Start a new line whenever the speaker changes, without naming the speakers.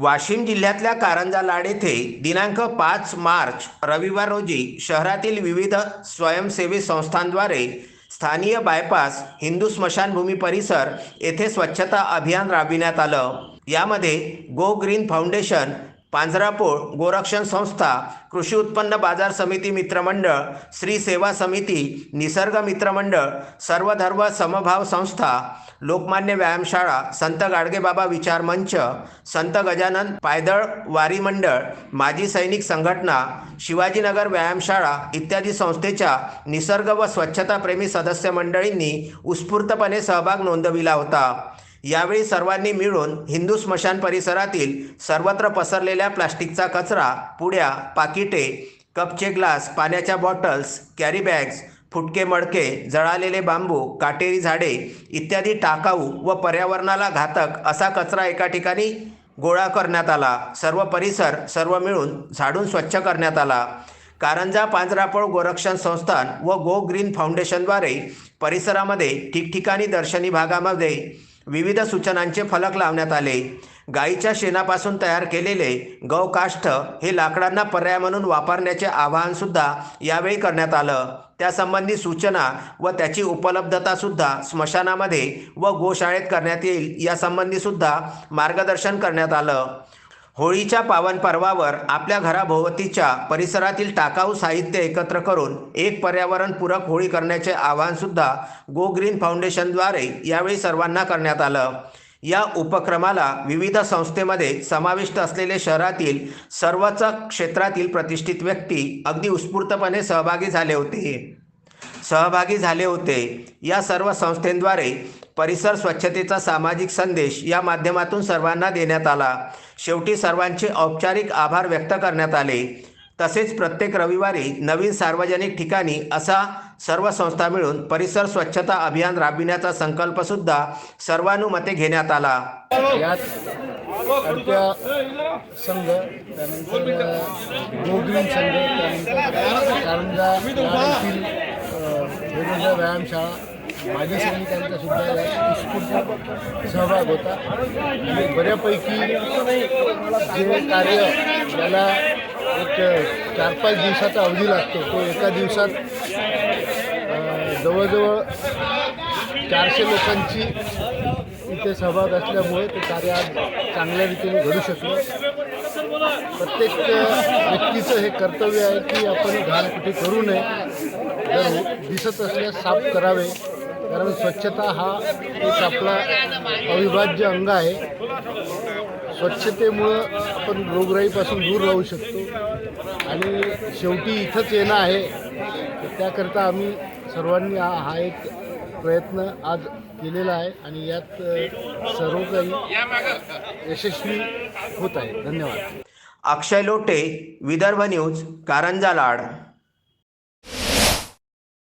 वाशिम जिल्ह्यातल्या कारंजा लाड येथे दिनांक पाच मार्च रविवार रोजी शहरातील विविध स्वयंसेवी संस्थांद्वारे स्थानीय बायपास हिंदू स्मशानभूमी परिसर येथे स्वच्छता अभियान राबविण्यात आलं. यामध्ये गो ग्रीन फाउंडेशन पांझरापोळ गोरक्षण संस्था कृषी उत्पन्न बाजार समिती मित्रमंडळ श्री सेवा समिती निसर्ग मित्रमंडळ सर्वधर्म समभाव संस्था लोकमान्य व्यायामशाळा संत गाडगेबाबा विचार मंच संत गजानन पायदळ वारी मंडळ माजी सैनिक संघटना शिवाजीनगर व्यायामशाळा इत्यादी संस्थेच्या निसर्ग व स्वच्छताप्रेमी सदस्य मंडळींनी उत्स्फूर्तपणे सहभाग नोंदविला होता. यावेळी सर्वांनी मिळून हिंदू स्मशान परिसरातील सर्वत्र पसरलेल्या प्लास्टिकचा कचरा पुड्या पाकिटे कपचे ग्लास पाण्याच्या बॉटल्स कॅरी बॅग्स फुटके मडके जळालेले बांबू काटेरी झाडे इत्यादी टाकाऊ व पर्यावरणाला घातक असा कचरा एका ठिकाणी गोळा करण्यात आला. सर्व परिसर सर्व मिळून झाडून स्वच्छ करण्यात आला. कारंजा पांजरापळ गोरक्षण संस्थान व गो ग्रीन फाउंडेशनद्वारे परिसरामध्ये ठिकठिकाणी दर्शनी भागामध्ये विविध सूचनांचे फलक लावण्यात आले. गाईच्या शेणापासून तयार केलेले गवकाष्ठ हे लाकडांना पर्याय म्हणून वापरण्याचे आवाहनसुद्धा यावेळी करण्यात आलं. त्यासंबंधी सूचना व त्याची उपलब्धतासुद्धा स्मशानामध्ये व गोशाळेत करण्यात येईल यासंबंधीसुद्धा मार्गदर्शन करण्यात आलं. होळीच्या पावन पर्वावर आपल्या घराभोवतीच्या परिसरातील टाकाऊ साहित्य एकत्र करून एक पर्यावरणपूरक होळी करण्याचे आवाहनसुद्धा गो ग्रीन फाउंडेशनद्वारे यावेळी सर्वांना करण्यात आलं. या उपक्रमाला विविध संस्थेमध्ये समाविष्ट असलेले शहरातील सर्वच क्षेत्रातील प्रतिष्ठित व्यक्ती अगदी उत्स्फूर्तपणे सहभागी झाले होते. सहभागी झाले होते. या सर्व संस्थेद्वारे परिसर स्वच्छतेचा सामाजिक संदेश या माध्यमातून सर्वांना देण्यात आला. शेवटी सर्वांचे औपचारिक आभार व्यक्त करण्यात आले. तसेच प्रत्येक रविवारी नवीन सार्वजनिक ठिकाणी असा सर्व संस्था मिळून परिसर स्वच्छता अभियान राबविण्याचा संकल्पसुद्धा सर्वानुमते घेण्यात आला.
यात संघ त्यानंतर संघ त्यानंतर वेगवेगळ्या व्यायामशाळा माजी सैनिकांचा सुद्धा उत्स्फूर्त सहभाग होता. आणि बऱ्यापैकी जे कार्य ज्याला एक चार पाच दिवसाचा अवधी लागतो. तो एका दिवसात जवळजवळ चारशे लोकांची इथे सहभाग असल्यामुळे ते कार्य आज चांगल्या रीतीने घडू शकलं. प्रत्येक व्यक्तीचं हे कर्तव्य आहे की आपण घाण कुठे करू नये. दिसत असल्यास साफ करावे. कारण स्वच्छता हा एक आपला अविभाज्य अंग आहे. स्वच्छतेमुळं आपण रोगराईपासून दूर राहू शकतो. आणि शेवटी इथंच येणं आहे. तर त्याकरता आम्ही सर्वांनी हा हा एक प्रयत्न आज केलेला आहे. आणि यात सर्व काही यशस्वी होत आहे. धन्यवाद.
अक्षय लोटे विदर्भ न्यूज कारंजा लाड.